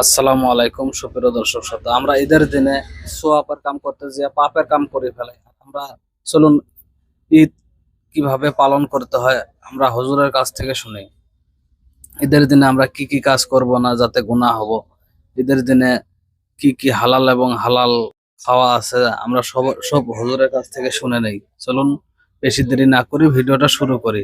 আসসালামু আলাইকুম, সুপ্রিয় দর্শক শ্রোতা। আমরা ঈদের দিনে সোয়াপের কাম করতে যে পাপের কাম করে ফেলে আমরা চলুন ঈদ কীভাবে পালন করতে হয়, আমরা হজুরের কাছ থেকে শুনি। ঈদের দিনে আমরা কি কি কাজ করব না যাতে গুনাহ হব? ঈদের দিনে কি কি হালাল এবং হালাল খাওয়া আছে, আমরা সব সব হুজুরের কাছ থেকে শুনে নেই। চলুন, বেশি দেরি না করি ভিডিওটা শুরু করি।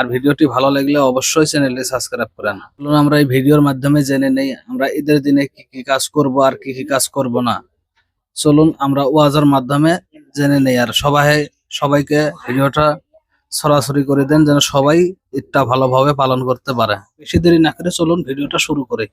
আর ভিডিওটি ভালো লাগলে অবশ্যই চ্যানেলটি সাবস্ক্রাইব করেন। চলুন আমরা এই ভিডিওর মাধ্যমে জেনে নেই, আমরা ঈদের দিনে কি কি কাজ করব আর কি কি কাজ করব না। চলুন আমরা ওয়াজার মাধ্যমে জেনে নেই, আর সবাই, সবাইকে ভিডিওটা সরাসরি করে দেন যেন সবাই ঈদটা ভালোভাবে পালন করতে পারে। বেশি দেরি না করে চলুন ভিডিওটা শুরু করি।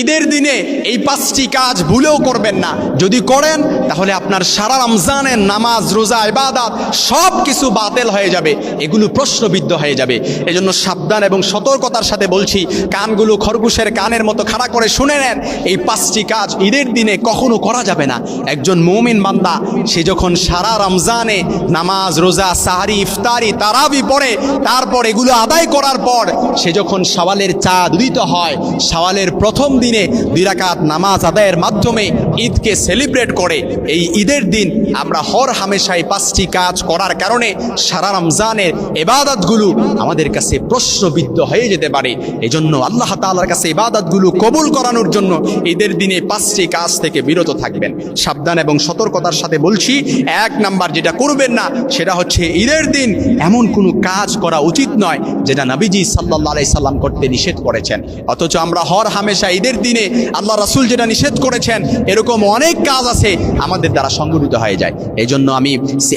ঈদের দিনে এই পাঁচটি কাজ ভুলেও করবেন না। যদি করেন, তাহলে আপনার সারা রমজানের নামাজ, রোজা, ইবাদত সব কিছু বাতিল হয়ে যাবে। এগুলো প্রশ্নবিদ্ধ হয়ে যাবে। এজন্য সাবধান এবং সতর্কতার সাথে বলছি, কানগুলো খরগোশের কানের মতো খাড়া করে শুনে নেন, এই পাঁচটি কাজ ঈদের দিনে কখনো করা যাবে না। একজন মৌমিন বান্দা, সে যখন সারা রমজানে নামাজ, রোজা, সাহারি, ইফতারি, তারাবি পড়ে, তারপর এগুলো আদায় করার পর সে যখন সওয়ালের চাঁদ উদিত হয়, সওয়ালের প্রথম দিনে দুই রাকাত নামাজ আদায়ের মাধ্যমে ঈদকে সেলিব্রেট করে। এই ঈদের দিন আমরা হর হামেশাই পাঁচটি কাজ করার কারণে সারা রমজানের এবাদতগুলো আমাদের কাছে প্রশ্নবিদ্ধ হয়ে যেতে পারে। এজন্য আল্লাহ তাআলার কাছে ইবাদতগুলো কবুল করানোর জন্য ঈদের দিনে পাঁচটি কাজ থেকে বিরত থাকবেন। সাবধান এবং সতর্কতার সাথে বলছি, এক নাম্বার যেটা করবেন না, সেটা হচ্ছে ঈদের দিন এমন কোনো কাজ করা উচিত নয় যেটা নবীজি সাল্লাহ আলাই সাল্লাম করতে নিষেধ করেছেন। অথচ আমরা হর হামেশা ঈদের দিনে আল্লাহ রাসূল যেটা নিষেধ করেছেন, এরকম অনেক কাজ আছে আমাদের দ্বারা সংগঠিত হয়ে যায়। এই জন্য আমি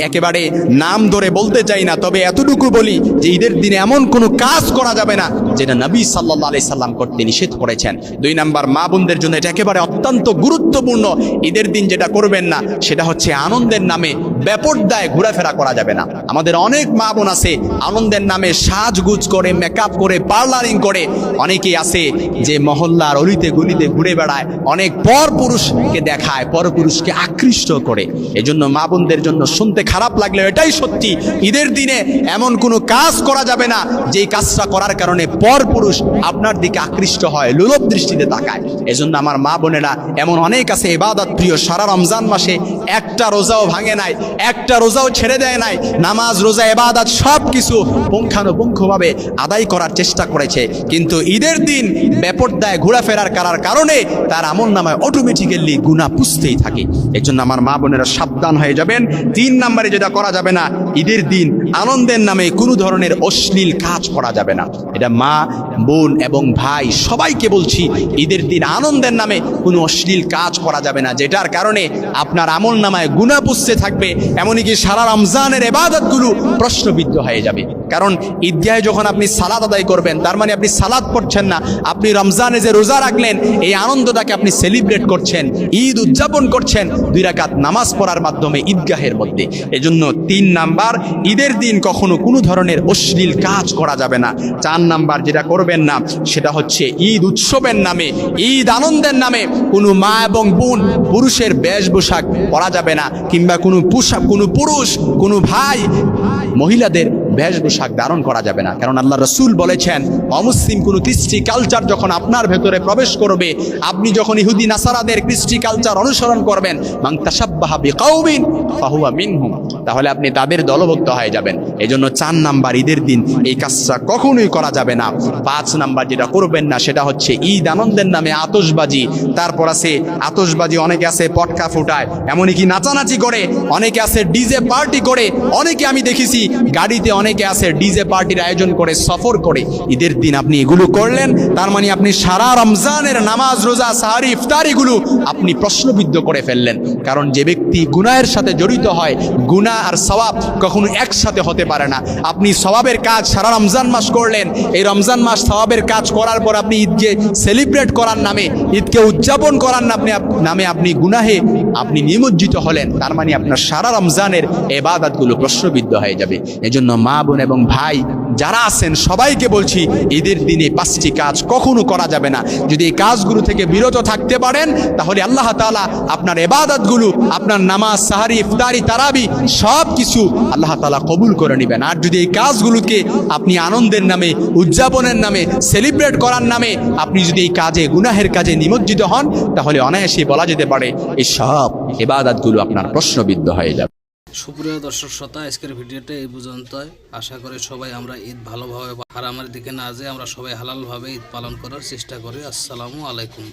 একেবারে নাম ধরে বলতে চাই না, তবে এতটুকু বলি যে ঈদের দিনে এমন কোনো কাজ করা যাবে না যেটা নবী সাল্লাহ আলাই সাল্লাম করতে নিষেধ করেছেন। দুই নাম্বার, মা বোনদের জন্য এটা একেবারে অত্যন্ত গুরুত্বপূর্ণ। ঈদের দিন যেটা করবেন না, সেটা হচ্ছে আনন্দের নামে ব্যাপরদায় ঘোরাফেরা করা যাবে না। আমাদের অনেক মা বোন আছে, আনন্দের নামে সাজগুজ করে, মেকআপ করে, পার্লারিং করে। অনেকেই আছে যে মহল্লার অলিতে গলিতে ঘুরে বেড়ায়। অনেক পর পুরুষকে দেখায়, পর পুরুষকে আকৃষ্ট করে। এজন্য মা বোনদের জন্য শুনতে খারাপ লাগলে এটাই সত্যি। ঈদের দিনে এমন কোনো কাজ করা যাবে না, যেই কাজটা করার কারণে পর পুরুষ আপনার দিকে আকৃষ্ট হয় লোলভ দৃষ্টিতে তাকায়। এজন্য আমার মা বোনেরা, এমন অনেক আছে এবাদত প্রিয়, সারা রমজান মাসে একটা রোজাও ভাঙে নাই, একটা রোজাও ছেড়ে দেয় নাই, নামাজ, রোজা এবাদত সব কিছু পুঙ্খানুপুঙ্খভাবে আদায় করার চেষ্টা করেছে। কিন্তু ঈদের দিন বেপরদায় ঘোরাফেরার করার কারণে তার আমল নামায় অটোমেটিক্যালি গুণা পুষতেই থাকে। এর জন্য আমার মা বোনেরা সাবধান হয়ে যাবেন। তিন নম্বরে যেটা করা যাবে না, ঈদের দিন আনন্দের নামে কোনো ধরনের অশ্লীল কাজ করা যাবে না। এটা মা বোন এবং ভাই, সবাইকে বলছি, ঈদের দিন আনন্দের নামে কোনো অশ্লীল কাজ করা যাবে না, যেটার কারণে আপনার আমল নামায় গুণা পুষতে থাকবে, এমনকি সারা রমজানের এবাদতগুলো প্রশ্নবিদ্ধ হয়ে যাবে। কারণ ঈদগাহে যখন আপনি সালাদ আদায় করবেন, তার মানে আপনি সালাদ পড়ছেন না, আপনি রমজানে যে রোজা রাখলেন, এই আনন্দটাকে আপনি সেলিব্রেট করছেন, ঈদ উদযাপন করছেন, দুই রাকাত নামাজ পড়ার মাধ্যমে ঈদগাহের মধ্যে। এজন্য তিন নাম্বার, ঈদের দিন কখনো কোনো ধরনের অশ্লীল কাজ করা যাবে না। চার নাম্বার যেটা করবেন না। সেটা হচ্ছে ঈদ উৎসবের নামে, ঈদ আনন্দের নামে কোনো মা এবং বোন পুরুষের বেশ পোশাক পরা যাবে না কিংবা কোনো পোশাক কোনো পুরুষ, কোনো ভাই মহিলাদের বেশভূষাক ধারণ করা যাবে না। কারণ আল্লাহ রসুল বলেছেন, অমুসলিম কোনো কৃষ্টি কালচার যখন আপনার ভেতরে প্রবেশ করবে, আপনি যখন ইহুদি, নাসারাদের কৃষ্টি কালচার অনুসরণ করবেন তাহলে আপনি তাদের দলভুক্ত হয়ে যাবেন। এজন্য চার নাম্বার ঈদের দিন এই কাজটা কখনোই করা যাবে না। পাঁচ নাম্বার যেটা করবেন না, সেটা হচ্ছে ঈদ আনন্দের নামে আতশবাজি। তারপর আছে, আতশবাজি অনেকে আছে পটকা ফুটায়, এমনকি নাচানাচি করে, অনেকে আছে ডিজে পার্টি করে, অনেকে আমি দেখেছি গাড়িতে অনেকে আছে ডিজে পার্টির আয়োজন করে, সফর করে। ঈদের দিন আপনি এগুলো করলেন, তার মানে আপনি সারা রমজানের নামাজ, রোজা, সাহারি ইফতারিগুলো আপনি প্রশ্নবিদ্ধ করে ফেললেন। কারণ যে ব্যক্তি গুনাহের সাথে জড়িত হয়, গুনাহ আর সওয়াব কখনো একসাথে হতে পারে না। আপনি সওয়াবের কাজ সারা রমজান মাস করলেন, এই রমজান মাস সওয়াবের কাজ করার পর আপনি ঈদকে সেলিব্রেট করার নামে, ঈদকে উদযাপন করার নামে আপ- নামে আপনি গুনাহে আপনি নিমজ্জিত হলেন, তার মানে আপনার সারা রমজানের এবাদাতগুলো প্রশ্নবিদ্ধ হয়ে যাবে। এজন্য মা বোন এবং ভাই যারা আছেন, সবাইকে বলছি, ঈদের দিনে পাঁচটি কাজ কখনো করা যাবে না। যদি এই কাজগুলো থেকে বিরত থাকতে পারেন, তাহলে আল্লাহ তাআলা আপনার এবাদতগুলো আপনার নামাজ, সাহারি, ইফতারি, তারাবি সব কিছু আল্লাহ তালা কবুল করে নেবেন। আর যদি এই কাজগুলোকে আপনি আনন্দের নামে, উদযাপনের নামে, সেলিব্রেট করার নামে আপনি যদি এই কাজে, গুনাহের কাজে নিমজ্জিত হন, তাহলে অনায়াসে বলা যেতে পারে এই সব এবাদতগুলো আপনার প্রশ্নবিদ্ধ হয়ে যাবে। সুপ্রিয় দর্শক শ্রোতা, আজকের ভিডিওটা এই পর্যন্তই। আশা করি সবাই আমরা ঈদ ভালোভাবে হারামের দিকে না যেয়ে আমরা সবাই হালালভাবে ঈদ পালন করার চেষ্টা করি। আসসালামু আলাইকুম।